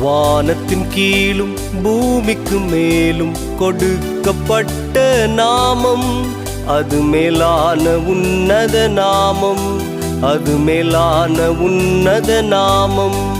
வானத்தின் கீழும் பூமிக்கு மேலும் கொடுக்கப்பட்ட நாமம். அது மேலான உன்னத நாமம். அது மேலான உன்னத நாமம்.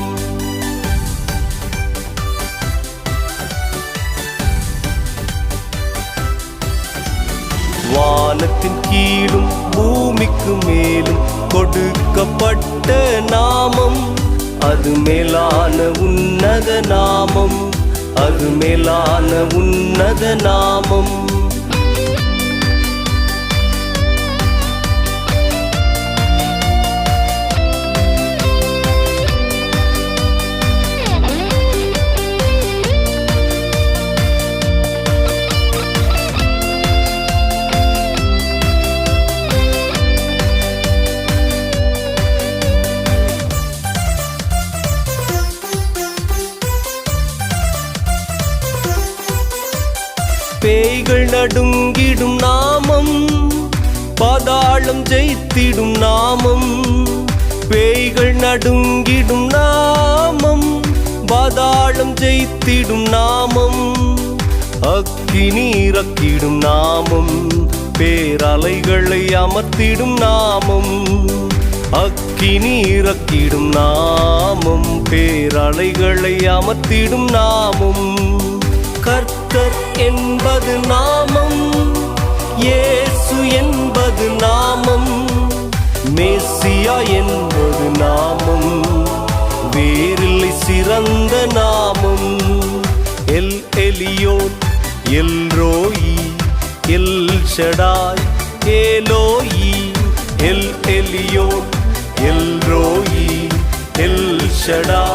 வானத்தின் கீழும் பூமிக்கு மேலும் கொடுக்கப்பட்ட நாமம். அது மேலான உன்னத நாமம். அது மேலான உன்னத நாமம். பேய்கள் நடுங்கிடும் நாமம் பாதாளம் ஜெயித்திடும் நாமம். பேய்கள் நடுங்கிடும் நாமம் பாதாளம் ஜெயித்திடும் நாமம். அக்கினி இறக்கிடும் நாமம் பேரலைகளை அமர்த்திடும் நாமம். அக்கினி இறக்கிடும் நாமம் பேரலைகளை அமர்த்திடும் நாமம். கர்த்தர் என்பது நாமம் இயேசு என்பது நாமம் மேசியா என்பது நாமம் வேறில்லை சிறந்த நாமம். El Elyon El Roi El Shaddai Eloi El Elyon El Roi El Shaddai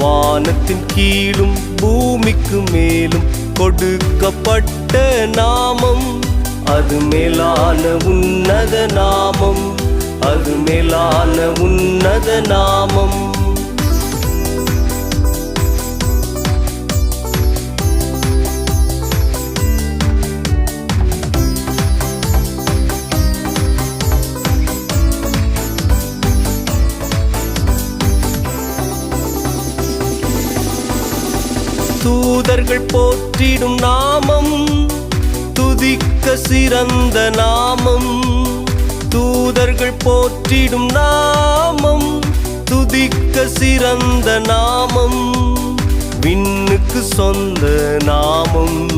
வானத்தின் கீழும் பூமிக்கு மேலும் கொடுக்கப்பட்ட நாமம். அது மேலான உன்னத நாமம். அது மேலான உன்னத நாமம். தூதர்கள் போற்றிடும் நாமம் துதிக்க சிறந்த நாமம். தூதர்கள் போற்றிடும் நாமம் துதிக்க சிறந்த நாமம். விண்ணுக்கு சொந்த நாமம்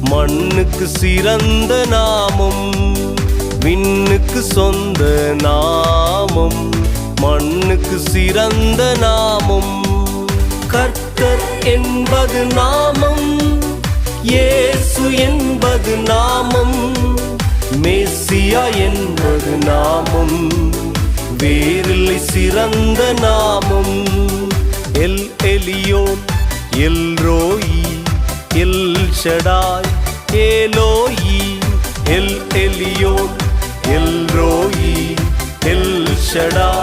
மண்ணுக்கு சிறந்த நாமம். விண்ணுக்கு சொந்த நாமம் மண்ணுக்கு சிறந்த நாமம். கர்த்தர் என்பது நாமம் இயேசு என்பது நாமம் மேசியா என்பது நாமம் வேறில்லை சிறந்த நாமம். El Elyon El Roi El Shaddai Eloi El Elyon El Roi El Shaddai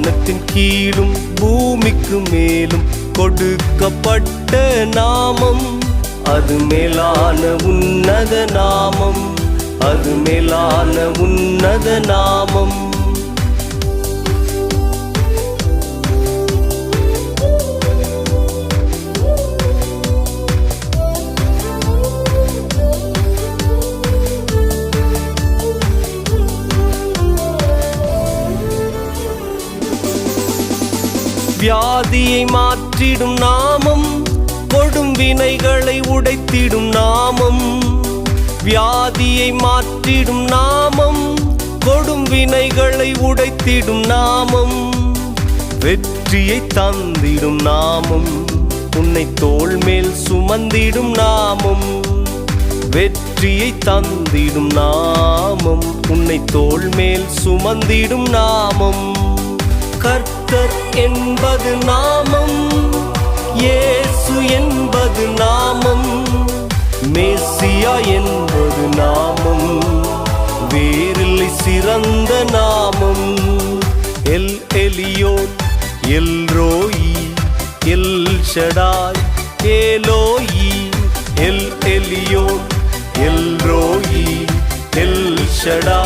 வானத்தின் கீழும் பூமிக்கு மேலும் கொடுக்கப்பட்ட நாமம். அது மேலான உன்னத நாமம். அது மேலான உன்னத நாமம். வியாதியை மாற்றிடும் நாமம் கொடும் வினைகளை உடைத்திடும் நாமம். வியாதியை மாற்றிடும் நாமம் கொடும் வினைகளை உடைத்திடும் நாமம். வெற்றியை தந்திடும் நாமம் உன்னை தோல் மேல் சுமந்திடும் நாமம். வெற்றியை தந்திடும் நாமம் உன்னை தோல் மேல் சுமந்திடும் நாமம். கர்த்தர் என்பது நாமம் இயேசு என்பது நாமம் மேசியா என்பது நாமம் வேறில்லை சிறந்த நாமம். El Elyon El Roi El Shaddai Eloi El Elyon El Roi El Shaddai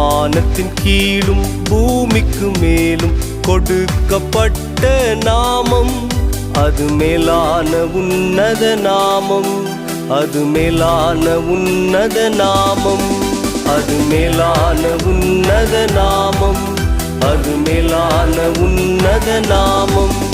வானத்தின் கீழும் பூமிக்கு மேலும் கொடுக்கப்பட்ட நாமம். அது மேலான உன்னத நாமம். அது மேலான உன்னத நாமம். அது மேலான உன்னத நாமம். அது மேலான உன்னத நாமம்.